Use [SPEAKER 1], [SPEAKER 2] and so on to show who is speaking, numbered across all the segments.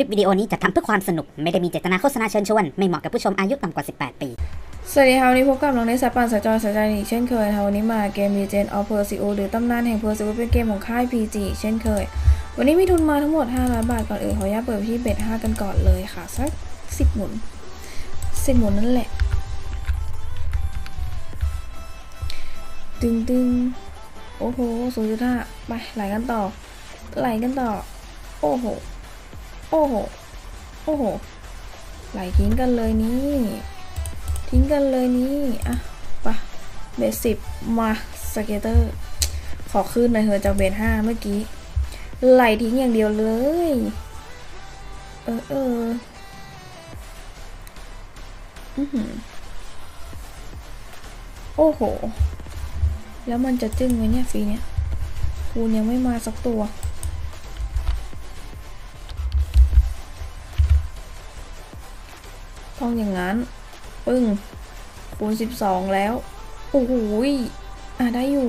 [SPEAKER 1] ลิปวิดีโอนี้จะทำเพื่อความสนุก ไม่ได้มีเจตนาโฆษณาเชิญชวน ไม่เหมาะกับผู้ชมอายุต่ำกว่า 18 ปี
[SPEAKER 2] สวัสดีค่ะวันนี้พบกับน้องเนสายป่านสายจอยสายใจอีกเช่นเคยนะคะวันนี้มาเกม Legend of Perseus หรือตำนานแห่ง Perseus เป็นเกมของค่าย PG เช่นเคย วันนี้มีทุนมาทั้งหมด500บาทก่อนอื่นขออนุญาตเปิดที่เบ็ด5กันก่อนเลยค่ะสัก10หมุน10หมุนนั่นแหละตึงตึงโอ้โหศูนย์จุดห้าไปไหลกันต่อไหลกันต่อ โอ้โห โอ้โห โอ้โห ไหลทิ้งกันเลยนี่ ทิ้งกันเลยนี่ อะไปะเบสสิบมาสเกตเตอร์ ขอขึ้นหน่อยเถอะจากเบสห้าเมื่อกี้ ไหลทิ้งอย่างเดียวเลย เออเอออือหือโอ้โห แล้วมันจะจึ้งไหมเนี่ยฟีเนี่ยคูณยังไม่มาสักตัว ต้องอย่างนั้น ปึ้งคูณ12 แล้ว โอ้โหยอะได้อยู่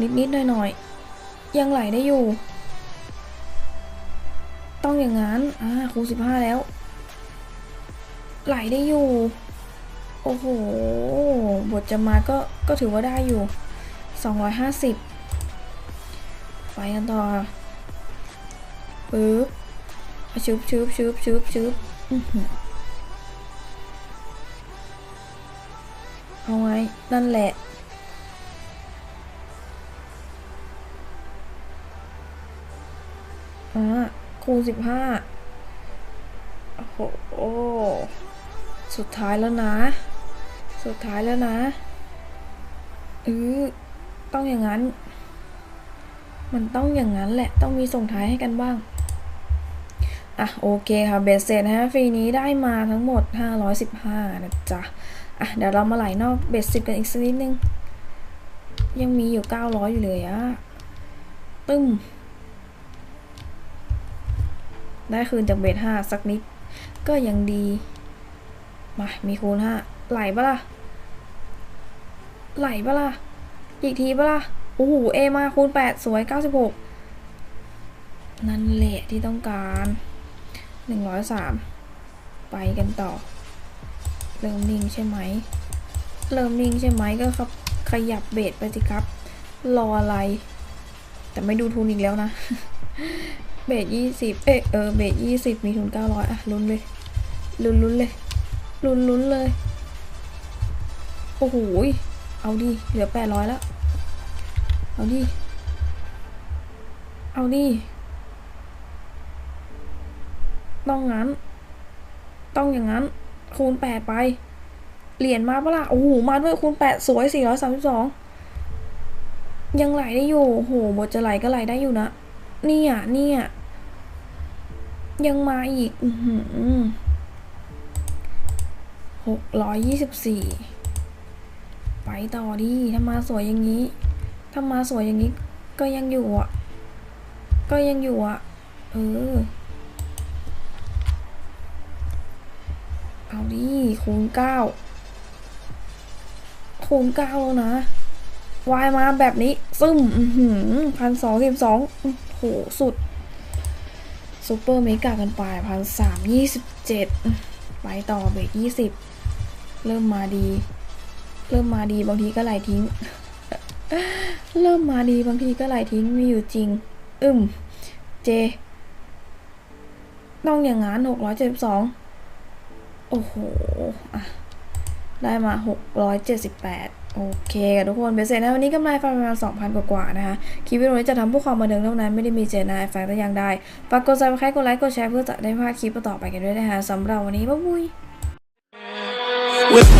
[SPEAKER 2] นิดนิดหน่อยหน่อยๆยังไหลได้อยู่ ต้องอย่างนั้น อ่าคูณ15 แล้ว ไหลได้อยู่ โอ้โห บทจะมาก็ ก็ถือว่าได้อยู่ 250 ไปกันต่อปึ๊บอะชึบชึบชึบชึบชึบ เอาไว้ นั่นแหละ อ่าคูณสิบห้าโอ้โห สุดท้ายแล้วนะ สุดท้ายแล้วนะเออต้องอย่างนั้น มันต้องอย่างนั้นแหละ ต้องมีส่งท้ายให้กันบ้าง อะ โอเคค่ะ เบสเสร็จนะฮะฟรีนี้ได้มาทั้งหมด 515 นะจ๊ะ อะเดี๋ยวเรามาไหลนอกเบสสิบกันอีกสักนิดนึง ยังมีอยู่ 900 อยู่เลยอะตึ้ม ได้คืนจากเบสห้าสักนิด ก็ยังดี มา มีคูณห้าไหลปะล่ะ ไหลปะล่ะ อีกทีปะล่ะ โอ้โห เอมาคูณแปดสวย96นั่นแหละที่ต้องการ103ไปกันต่อ เริ่มนิ่งใช่ไหม เริ่มนิ่งใช่ไหมก็ครับ ขยับเบสไปสิครับ รออะไร แต่ไม่ดูทุนอีกแล้วนะ เบสยี่สิบเอเออเบสยี่สิบมีทุนเก้าร้อยอะลุ้นเลย ลุ้นลุ้นเลย ลุ้นลุ้นเลย โอ้โห เอาดิ เหลือแปดร้อยแล้ว เอาดิ เอาดิต้องงั้น ต้องอย่างนั้น คูณแปดไป เหรียญมาปะล่ะ โอ้โห มาด้วยคูณแปดสวยสี่ร้อยสามสิบสองยังไหลได้อยู่โอ้โหบทจะไหลก็ไหลได้อยู่นะเนี่ยเนี่ยยังมาอีกอือหือหกร้อยยี่สิบสี่ไปต่อดิถ้ามาสวยอย่างนี้ถ้ามาสวยอย่างนี้ ก็ยังอยู่อะ ก็ยังอยู่อะ เออ เอาดิคูณเก้าคูณเก้าแล้วนะวายมาแบบนี้ ซึมพันสองสิบสองโหสุดซูเปอร์เมกากันไปพันสามยี่สิบเจ็ดไปต่อเบรกยี่สิบเริ่มมาดี เริ่มมาดีบางทีก็ไหลทิ้ง เริ่มมาดีบางทีก็ไหลทิ้งมีอยู่จริง อึมเจ ต้องอย่างงั้นหกร้อยเจ็ดสอง โอ้โหอะได้มา 678 โอเคค่ะทุกคนเบสเซ็ตนะวันนี้กำไรประมาณ 2,000 กว่าๆนะคะ คลิปวิดีโอนี้จะทำเพื่อความบันเทิงเท่านั้น ไม่ได้มีเจตนาแฝงแต่อย่างใดฝากกด subscribe กดไลค์ กดแชร์เพื่อจะได้ไม่พลาดคลิปต่อไปกันด้วยนะคะสำหรับวันนี้บ๊ายบาย
[SPEAKER 3] with